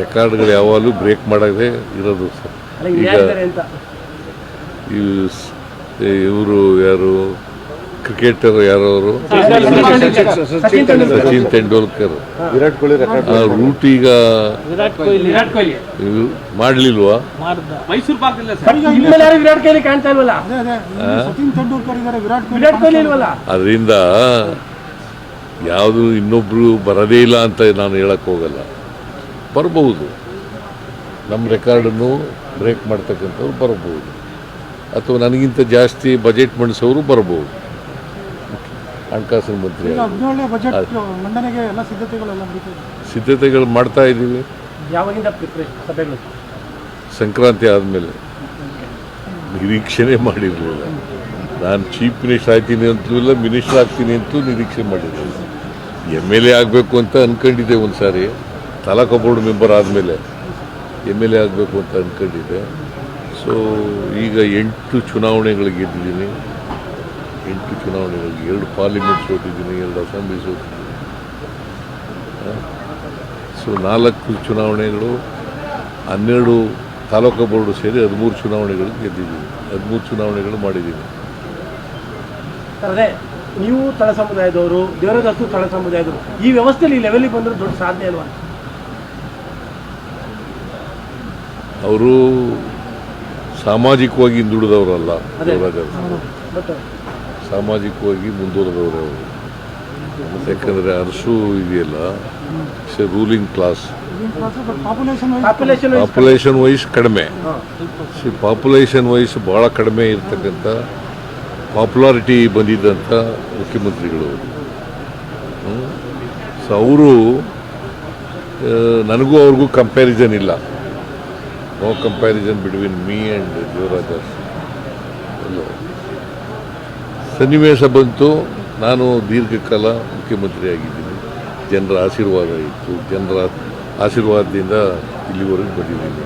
ರೆಕಾರ್ಡ್ಗಳು ಯಾವಾಗಲೂ ಬ್ರೇಕ್ ಮಾಡೋದೇ ಇರೋದು ಸರ್. ಈಗ ಇವರು ಯಾರು? ಕ್ರಿಕೆಟರ್ ಯಾರವರು ಅವರು? ಸಚಿನ್ ತೆಂಡೂಲ್ಕರ್. ವಿರಾಟ್ ಕೊಹ್ಲಿ ರೂಟ್ ಈಗ ವಿರಾಟ್ ಕೊಹ್ಲಿ ವಿರಾಟ್ ಕೊಹ್ಲಿ. ಇವ್ರು ಮಾಡ್ಲಿಲ್ವಾ? ಮೈಸೂರು ಯಾರು ವಿರಾಟ್ ಕೊಹ್ಲಿ ಕಾಣ್ತಾ ಇಲ್ವಲ್ಲ? ಸಚಿನ್ ತೆಂಡೂಲ್ಕರ್ ಇದ್ದಾರೆ ವಿರಾಟ್ ಕೊಹ್ಲಿ ವಿರಾಟ್ ಕೊಹ್ಲಿ ಇಲ್ವಲ್ಲ? ಅದರಿಂದ ಯಾವುದು ಇನ್ನೊಬ್ರು ಬರದೇ ಇಲ್ಲ ಅಂತ ನಾನು ಹೇಳಕ್ ಹೋಗಲ್ಲ. ಬರಬಹುದು ನಮ್ಮ ರೆಕಾರ್ಡನ್ನು ಬ್ರೇಕ್ ಮಾಡ್ತಕ್ಕಂಥವ್ರು ಬರಬಹುದು ಅಥವಾ ನನಗಿಂತ ಜಾಸ್ತಿ ಬಜೆಟ್ ಮಂಡಿಸೋರು ಬರಬಹುದು ಹಣಕಾಸಿನ ಮಂತ್ರಿ ಸಿದ್ಧತೆಗಳು ಮಾಡ್ತಾ ಇದ್ದೀವಿ. ಯಾವಾಗಿಂದ ಪ್ರಿಪ್ರೇಷನ್ ಸಭೆಗಳು? ಸಂಕ್ರಾಂತಿ ಆದಮೇಲೆ. ನಿರೀಕ್ಷೆನೇ ಮಾಡಿರಲಿಲ್ಲ. ನಾನು ಚೀಫ್ ಮಿನಿಸ್ಟರ್ ಆಗ್ತೀನಿ ಅಂತಲೂ ಇಲ್ಲ ಮಿನಿಸ್ಟರ್ ಆಗ್ತೀನಿ ಅಂತಲೂ ನಿರೀಕ್ಷೆ ಮಾಡಿರಲಿಲ್ಲ. ಎಂ ಎಲ್ ಎ ಆಗಬೇಕು ಅಂತ ಅಂದ್ಕೊಂಡಿದ್ದೆ ಒಂದು ಸಾರಿ ತಾಲೂಕು ಬೋರ್ಡ್ ಮೆಂಬರ್ ಆದಮೇಲೆ ಎಂ ಎಲ್ ಎ ಆಗಬೇಕು ಅಂತ ಅಂದ್ಕೊಂಡಿದ್ದೆ ಸೊ ಈಗ ಎಂಟು ಚುನಾವಣೆಗಳಿಗೆ ಗೆದ್ದಿದ್ದೀನಿ. ಎಂಟು ಚುನಾವಣೆಗಳಿಗೆ ಎರಡು ಪಾರ್ಲಿಮೆಂಟ್ ಸೋತಿದ್ದೀನಿ ಎರಡು ಅಸೆಂಬ್ಲಿ ಸೋತಿದ್ದೀನಿ ಸೊ ನಾಲ್ಕು ಚುನಾವಣೆಗಳು, ಹನ್ನೆರಡು ತಾಲೂಕು ಬೋರ್ಡು ಸೇರಿ ಹದಿಮೂರು ಚುನಾವಣೆಗಳು ಗೆದ್ದಿದ್ದೀನಿ. ಹದಿಮೂರು ಚುನಾವಣೆಗಳು ಮಾಡಿದ್ದೀನಿ. ನೀವು ತಳ ಸಮುದಾಯದವರು ದೇವರದತ್ತು ತಳ ಸಮುದಾಯದವರು ಈ ವ್ಯವಸ್ಥೆಯಲ್ಲಿ ಈ ಲೆವೆಲ್ಗೆ ಬಂದರೆ ದೊಡ್ಡ ಸಾಧನೆ ಅಲ್ವಾ? ಅವರು ಸಾಮಾಜಿಕವಾಗಿ ಹಿಂದುಳಿದವರಲ್ಲ ಅದೇ. ಸಾಮಾಜಿಕವಾಗಿ ಮುಂದುವರೆದವರು ಅವರು. ಯಾಕಂದರೆ ಅರಸು ಇದೆಯಲ್ಲ it's a ruling class population wise ಕಡಿಮೆ. ಪಾಪ್ಯುಲೇಷನ್ ವೈಸ್ ಭಾಳ ಕಡಿಮೆ ಇರ್ತಕ್ಕಂಥ ಪಾಪ್ಯುಲಾರಿಟಿ ಬಂದಿದ್ದಂಥ ಮುಖ್ಯಮಂತ್ರಿಗಳು ಸೊ ಅವರು ನನಗೂ ಅವ್ರಿಗೂ ಕಂಪ್ಯಾರಿಸನ್ ಇಲ್ಲ. No comparison between me and Yuvraj ಸನ್ನಿವೇಶ ಬಂತು. ನಾನು ದೀರ್ಘಕಾಲ ಮುಖ್ಯಮಂತ್ರಿಯಾಗಿದ್ದೀನಿ. ಜನರ ಆಶೀರ್ವಾದ ಇತ್ತು. ಜನರ ಆಶೀರ್ವಾದದಿಂದ ಇಲ್ಲಿವರೆಗೂ ಬಂದಿದ್ದೀನಿ.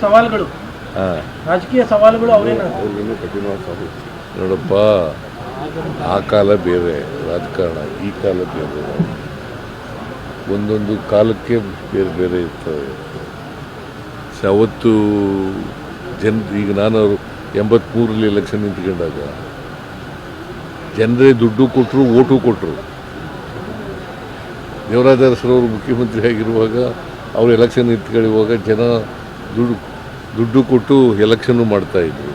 ಸವಾಲುಗಳು. ರಾಜಕೀಯ ಸವಾಲುಗಳು ಅವರೇನ? ನೋಡಪ್ಪ ಆ ಕಾಲ ಬೇರೆ. ರಾಜಕಾರಣ ಈ ಕಾಲಕ್ಕೆ ಒಂದೊಂದು ಕಾಲಕ್ಕೆ ಬೇರೆ ಬೇರೆ ಇರ್ತವೆ. ಅವತ್ತು ಜನ ಈಗ ನಾನು ಎಂಬತ್ಮೂರಲ್ಲಿ ಎಲೆಕ್ಷನ್ ನಿಂತ್ಕೊಂಡಾಗ ಜನರೇ ದುಡ್ಡು ಕೊಟ್ಟರು ಓಟು ಕೊಟ್ಟರು ದೇವರಾಜ ಅರಸರವರು ಮುಖ್ಯಮಂತ್ರಿ ಆಗಿರುವಾಗ ಅವರು ಎಲೆಕ್ಷನ್ ನಿಂತ್ಕೊಳ್ಳುವಾಗ ಜನ ದುಡ್ಡು ದುಡ್ಡು ಕೊಟ್ಟು ಎಲೆಕ್ಷನ್ನು ಮಾಡ್ತಾ ಇದ್ರು.